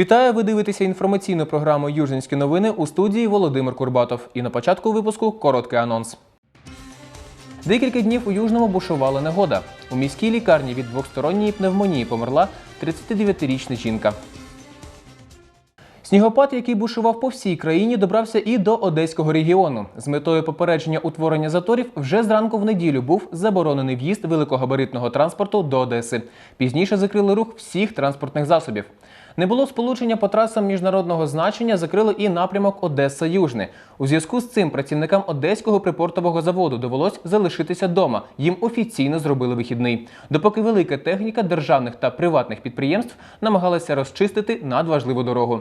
Вітаю! Ви дивитеся інформаційну програму Южинські новини у студії Володимир Курбатов. І на початку випуску короткий анонс. Декілька днів у Южному бушувала негода. У міській лікарні від двосторонньої пневмонії померла 39-річна жінка. Снігопад, який бушував по всій країні, добрався і до Одеського регіону. З метою попередження утворення заторів вже зранку в неділю був заборонений в'їзд великогабаритного транспорту до Одеси. Пізніше закрили рух всіх транспортних засобів. Не було сполучення по трасам міжнародного значення, закрили і напрямок Одеса Южне. У зв'язку з цим працівникам одеського припортового заводу довелось залишитися вдома. Їм офіційно зробили вихідний. Допоки велика техніка державних та приватних підприємств намагалася розчистити надважливу дорогу.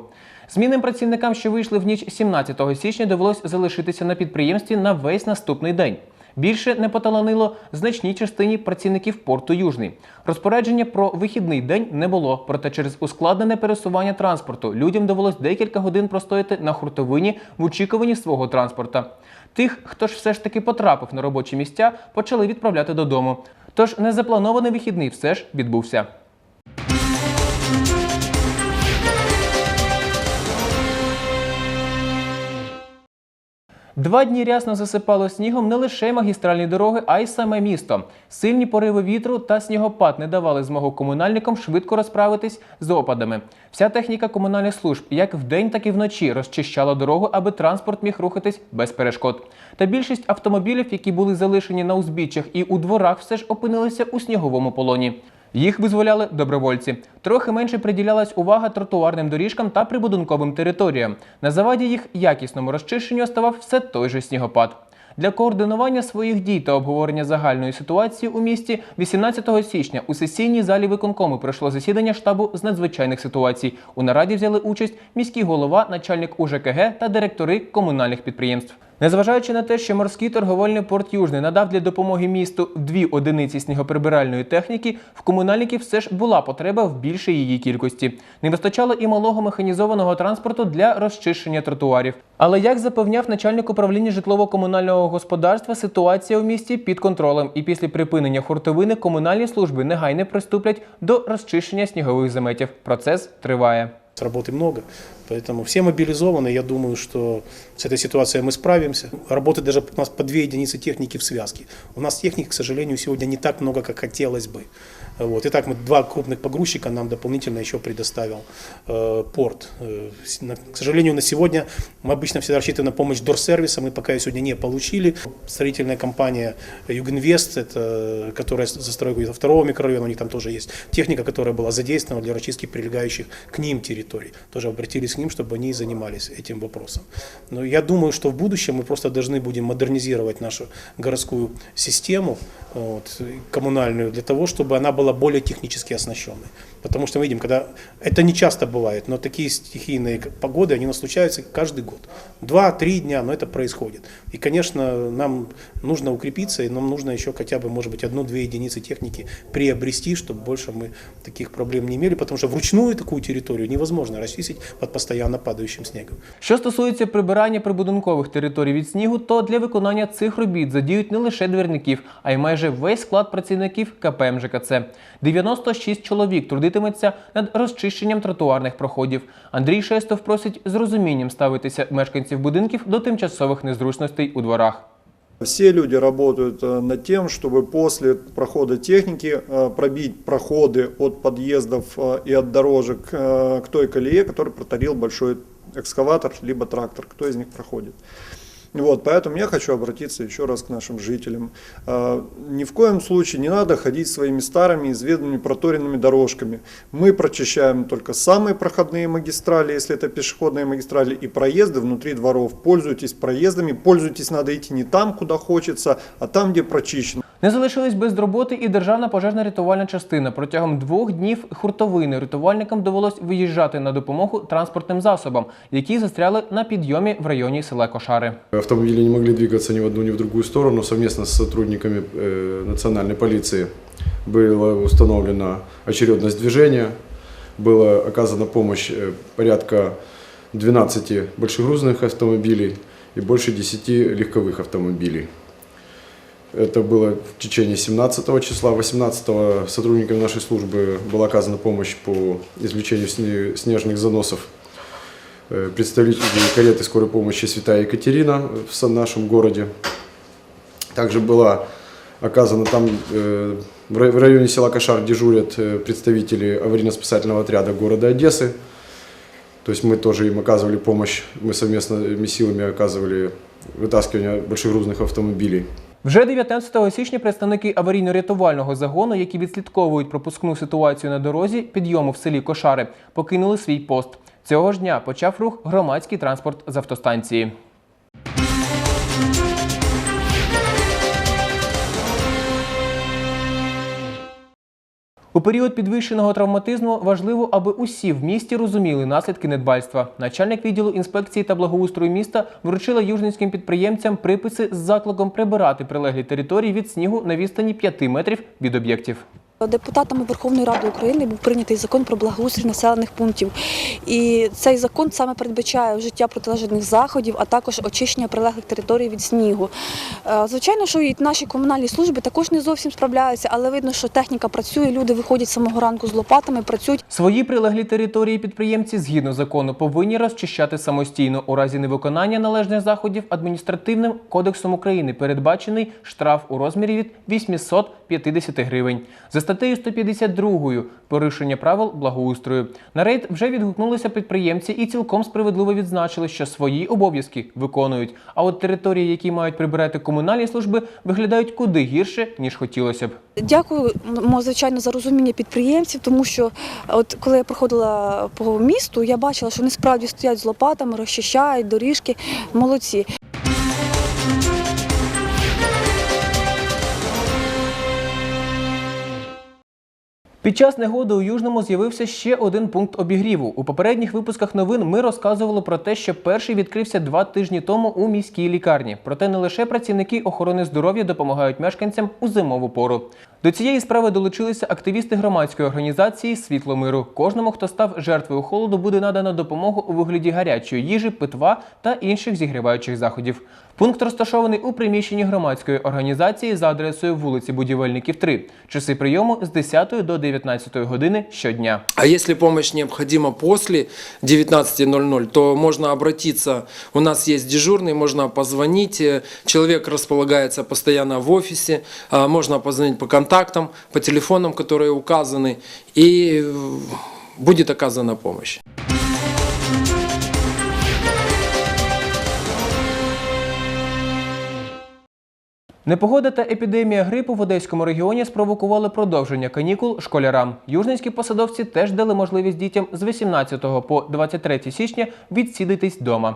Змінним працівникам, що вийшли в ніч 17 січня, довелось залишитися на підприємстві на весь наступний день. Більше не поталанило значній частині працівників порту Южний. Розпорядження про вихідний день не було, проте через ускладнене пересування транспорту людям довелось декілька годин простояти на хуртовині в очікуванні свого транспорта. Тих, хто ж все ж таки потрапив на робочі місця, почали відправляти додому. Тож незапланований вихідний все ж відбувся. Два дні рясно засипало снігом не лише магістральні дороги, а й саме місто. Сильні пориви вітру та снігопад не давали змогу комунальникам швидко розправитись з опадами. Вся техніка комунальних служб як вдень, так і вночі розчищала дорогу, аби транспорт міг рухатись без перешкод. Та більшість автомобілів, які були залишені на узбіччях і у дворах, все ж опинилися у сніговому полоні. Їх визволяли добровольці. Трохи менше приділялась увага тротуарним доріжкам та прибудинковим територіям. На заваді їх якісному розчищенню ставав все той же снігопад. Для координування своїх дій та обговорення загальної ситуації у місті 18 січня у сесійній залі виконкому пройшло засідання штабу з надзвичайних ситуацій. У нараді взяли участь міський голова, начальник УЖКГ та директори комунальних підприємств. Незважаючи на те, що морський торговельний порт Южний надав для допомоги місту дві одиниці снігоприбиральної техніки, в комунальників все ж була потреба в більшій її кількості. Не вистачало і малого механізованого транспорту для розчищення тротуарів. Але як запевняв начальник управління житлово-комунального господарства, ситуація у місті під контролем, і після припинення хуртовини комунальні служби негайно приступлять до розчищення снігових заметів. Процес триває. Работы много, поэтому все мобилизованы. Я думаю, что с этой ситуацией мы справимся. Работы даже у нас по две единицы техники в связке. У нас техники, к сожалению, сегодня не так много, как хотелось бы. Вот. Итак, мы два крупных погрузчика нам дополнительно еще предоставил э, порт. Э, на- к сожалению, на сегодня мы обычно всегда рассчитываем на помощь дорсервиса, мы пока ее сегодня не получили. Строительная компания Югинвест, это, которая застройка второго микрорайона, у них там тоже есть техника, которая была задействована для расчистки прилегающих к ним территорий. Тоже обратились к ним, чтобы они занимались этим вопросом. Но я думаю, что в будущем мы просто должны будем модернизировать нашу городскую систему вот, коммунальную для того, чтобы она была более технически оснащенной. Потому что мы видим, когда это не часто бывает, но такие стихийные погоды, они у нас случаются каждый год. Два-три дня, но это происходит. И, конечно, нам нужно укрепиться, и нам нужно еще хотя бы, может быть, одну-две единицы техники приобрести, чтобы больше мы таких проблем не имели, потому что вручную такую территорию невозможно расчистить под постоянно падающим снегом. Що стосується прибирання прибудинкових територій від снігу, то для виконання цих робіт задіють не лише двірників, а й майже весь склад працівників КП МЖКЦ. 96 чоловік трудитиметься над розчищенням тротуарних проходів. Андрій Шестов просить з розумінням ставитися мешканців будинків до тимчасових незручностей у дворах. Все люди работают э, над тем, чтобы после прохода техники э, пробить проходы от подъездов э, и от дорожек э, к той колее, который протарил большой экскаватор либо трактор, кто из них проходит. Вот, поэтому я хочу обратиться еще раз к нашим жителям. Э, Ни в коем случае не надо ходить своими старыми изведанными проторенными дорожками. Мы прочищаем только самые проходные магистрали, если это пешеходные магистрали, и проезды внутри дворов. Пользуйтесь проездами, пользуйтесь, надо идти не там, куда хочется, а там, где прочищено. Не залишились без роботи і державна пожежна рятувальна частина. Протягом двох днів хуртовини рятувальникам довелось виїжджати на допомогу транспортним засобам, які застряли на підйомі в районі села Кошари. Автомобили не могли двигаться ни в одну, ни в другую сторону. Совместно с сотрудниками э, национальной полиции была установлена очередность движения. Была оказана помощь э, порядка 12 большегрузных автомобилей и больше 10 легковых автомобилей. Это было в течение 17 числа. 18 сотрудниками нашей службы была оказана помощь по извлечению сне- снежных заносов э, представителей кареты скорой помощи «Святая Екатерина» в нашем городе. Также была оказана там э, в районе села Кошар дежурят э, представители аварийно-спасательного отряда города Одессы. То есть мы тоже им оказывали помощь, мы совместными силами оказывали вытаскивание больших грузных автомобилей. Вже 19 січня представники аварійно-рятувального загону, які відслідковують пропускну ситуацію на дорозі підйому в селі Кошари, покинули свій пост. Цього ж дня почав рух громадський транспорт з автостанції. У період підвищеного травматизму важливо, аби усі в місті розуміли наслідки недбальства. Начальник відділу інспекції та благоустрою міста вручила южницьким підприємцям приписи з закликом прибирати прилеглі території від снігу на відстані 5 метрів від об'єктів. Депутатами Верховної Ради України був прийнятий закон про благоустрій населених пунктів. І цей закон саме передбачає вжиття протилежних заходів, а також очищення прилеглих територій від снігу. Е, Звичайно, що і наші комунальні служби також не зовсім справляються, але видно, що техніка працює, люди виходять з самого ранку з лопатами, працюють. Свої прилеглі території підприємці згідно закону повинні розчищати самостійно. У разі невиконання належних заходів адміністративним кодексом України передбачений штраф у розмірі від 850 гривень. Статтею 152 порушення правил благоустрою. На рейд вже відгукнулися підприємці і цілком справедливо відзначили, що свої обов'язки виконують. А от території, які мають прибирати комунальні служби, виглядають куди гірше ніж хотілося б. Дякую, звичайно, за розуміння підприємців, тому що от коли я проходила по місту, я бачила, що вони справді стоять з лопатами, розчищають доріжки. Молодці. Під час негоди у Южному з'явився ще один пункт обігріву. У попередніх випусках новин ми розказували про те, що перший відкрився два тижні тому у міській лікарні. Проте не лише працівники охорони здоров'я допомагають мешканцям у зимову пору. До цієї справи долучилися активісти громадської організації Світло миру. Кожному, хто став жертвою холоду, буде надано допомогу у вигляді гарячої їжі, питва та інших зігріваючих заходів. Пункт розташований у приміщенні громадської організації за адресою вулиці Будівельників 3. Часи прийому з 10 до 19 години щодня. А если помощь необходима после 19.00, то можно обратиться. У нас есть дежурный, можно позвонить. Э, Человек располагается постоянно в офисе. а, Можно позвонить по контактам, по телефонам, которые указаны. И э, будет оказана помощь. Непогода та епідемія грипу в Одеському регіоні спровокували продовження канікул школярам. Южницькі посадовці теж дали можливість дітям з 18 по 23 січня відсідитись вдома.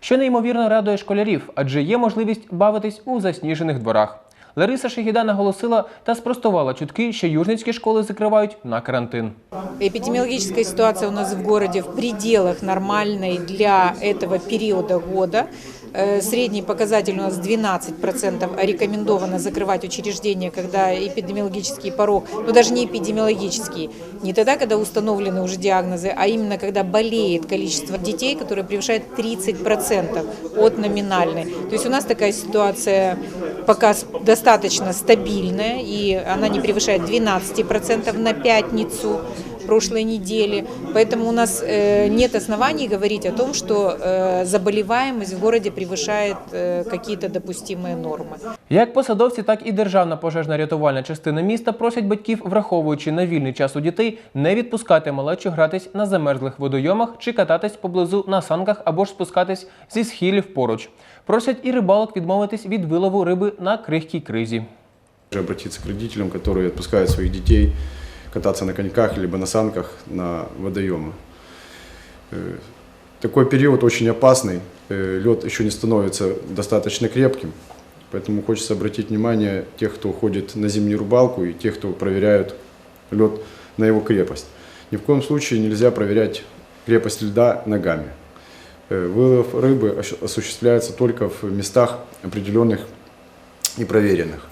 Що неймовірно радує школярів, адже є можливість бавитись у засніжених дворах. Лариса Шегіда наголосила та спростувала чутки, що южницькі школи закривають на карантин. Эпидемиологическая ситуация у нас в городе в пределах нормальной для этого периода года. Э, Средний показатель у нас 12%, а рекомендовано закрывать учреждения, когда эпидемиологический порог, ну даже не эпидемиологический, не тогда, когда установлены уже диагнозы, а именно когда болеет количество детей, которое превышает 30% от номинальной. То есть у нас такая ситуация пока с- достаточно стабильная, и она не превышает 12% на пятницу прошлой недели. Поэтому у нас э, нет оснований говорить о том, что э, заболеваемость в городе превышает э, какие-то допустимые нормы. Як посадовці, так і державна пожежна рятувальна частина міста просять батьків, враховуючи на вільний час у дітей, не відпускати малечу гратись на замерзлих водойомах чи кататись поблизу на санках або ж спускатись зі схилів поруч. Просять і рибалок відмовитись від вилову риби на крихкій кризі. Также обратиться к родителям, которые отпускают своих детей Кататься на коньках либо на санках на водоемы. Э, Такой период очень опасный, лед еще не становится достаточно крепким, поэтому хочется обратить внимание тех, кто ходит на зимнюю рыбалку и тех, кто проверяют лед на его крепость. Ни в коем случае нельзя проверять крепость льда ногами. Э, Вылов рыбы ос- осуществляется только в местах определенных и проверенных.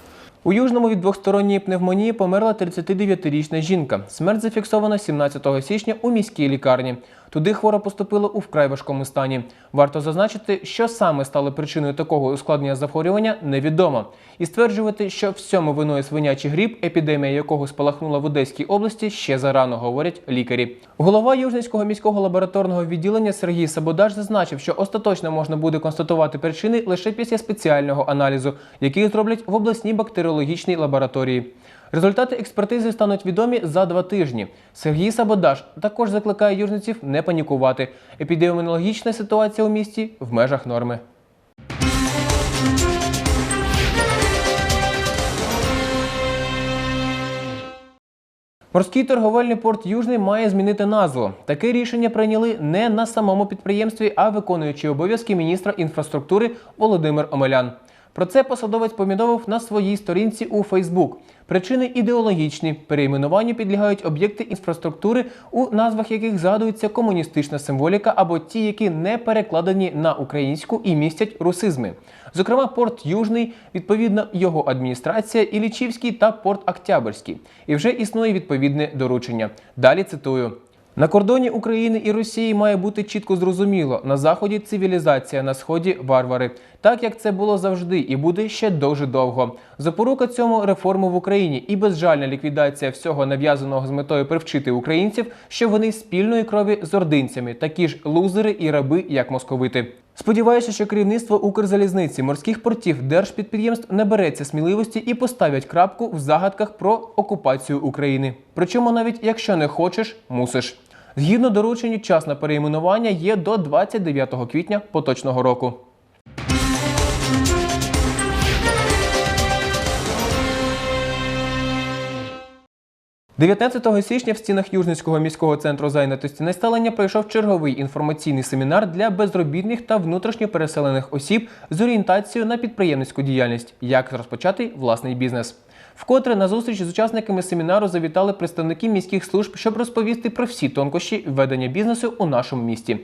У Южному від двохсторонньої пневмонії померла 39-річна жінка. Смерть зафіксована 17 січня у міській лікарні. Туди хвора поступила у вкрай важкому стані. Варто зазначити, що саме стало причиною такого ускладнення захворювання, невідомо. І стверджувати, що всьому виною свинячий гріб, епідемія якого спалахнула в Одеській області, ще зарано говорять лікарі. Голова Южницького міського лабораторного відділення Сергій Сабодаш зазначив, що остаточно можна буде констатувати причини лише після спеціального аналізу, який зроблять в обласній бактеріологічній лабораторії. Результати експертизи стануть відомі за два тижні. Сергій Сабодаш також закликає южниців не панікувати. Епідеміологічна ситуація у місті в межах норми. Морський торговельний порт Южний має змінити назву. Таке рішення прийняли не на самому підприємстві, а виконуючи обов'язки міністра інфраструктури Володимир Омелян. Про це посадовець повідомив на своїй сторінці у Фейсбук. Причини ідеологічні. Перейменуванню підлягають об'єкти інфраструктури, у назвах яких згадується комуністична символіка або ті, які не перекладені на українську і містять русизми. Зокрема, порт Южний, відповідно його адміністрація, Ілічівський та порт Октябрьський. І вже існує відповідне доручення. Далі цитую. На кордоні України і Росії має бути чітко зрозуміло: на заході цивілізація, на сході варвари, так як це було завжди і буде ще дуже довго. Запорука цьому реформи в Україні і безжальна ліквідація всього нав'язаного з метою привчити українців, що вони спільної крові з ординцями, такі ж лузери і раби, як московити. Сподіваюся, що керівництво Укрзалізниці, морських портів, держпідприємств не береться сміливості і поставить крапку в загадках про окупацію України. Причому навіть якщо не хочеш, мусиш. Згідно дорученню, час на перейменування є до 29 квітня поточного року. – 19 січня в стінах Южницького міського центру зайнятості населення пройшов черговий інформаційний семінар для безробітних та внутрішньо переселених осіб з орієнтацією на підприємницьку діяльність, як розпочати власний бізнес. Вкотре на зустріч з учасниками семінару завітали представники міських служб, щоб розповісти про всі тонкощі ведення бізнесу у нашому місті.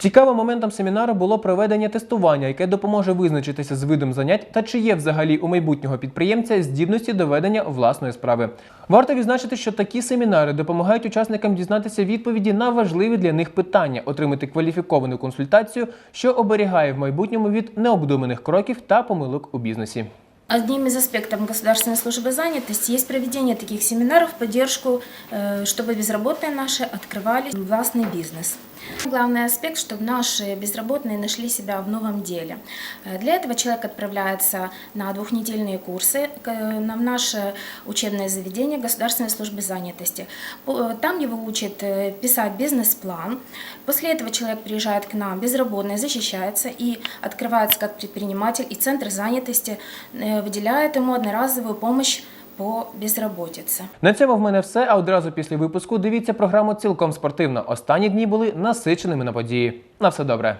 Цікавим моментом семінару було проведення тестування, яке допоможе визначитися з видом занять та чи є взагалі у майбутнього підприємця здібності до ведення власної справи. Варто відзначити, що такі семінари допомагають учасникам дізнатися відповіді на важливі для них питання, отримати кваліфіковану консультацію, що оберігає в майбутньому від необдуманих кроків та помилок у бізнесі. Одним из аспектов государственной службы занятости есть проведение таких семинаров в поддержку, э, чтобы безработные наши открывали властный бизнес. Главный аспект, чтобы наши безработные нашли себя в новом деле. Э, Для этого человек отправляется на двухнедельные курсы на- в наше учебное заведение Государственной службы занятости. Э, Там его учат э, писать бизнес-план. После этого человек приезжает к нам безработный, защищается и открывается как предприниматель, и Центр занятости э, выделяет ему одноразовую помощь по безработице. На цьому в мене все. А одразу після випуску дивіться програму цілком спортивно. Останні дні були насиченими на події. На все добре.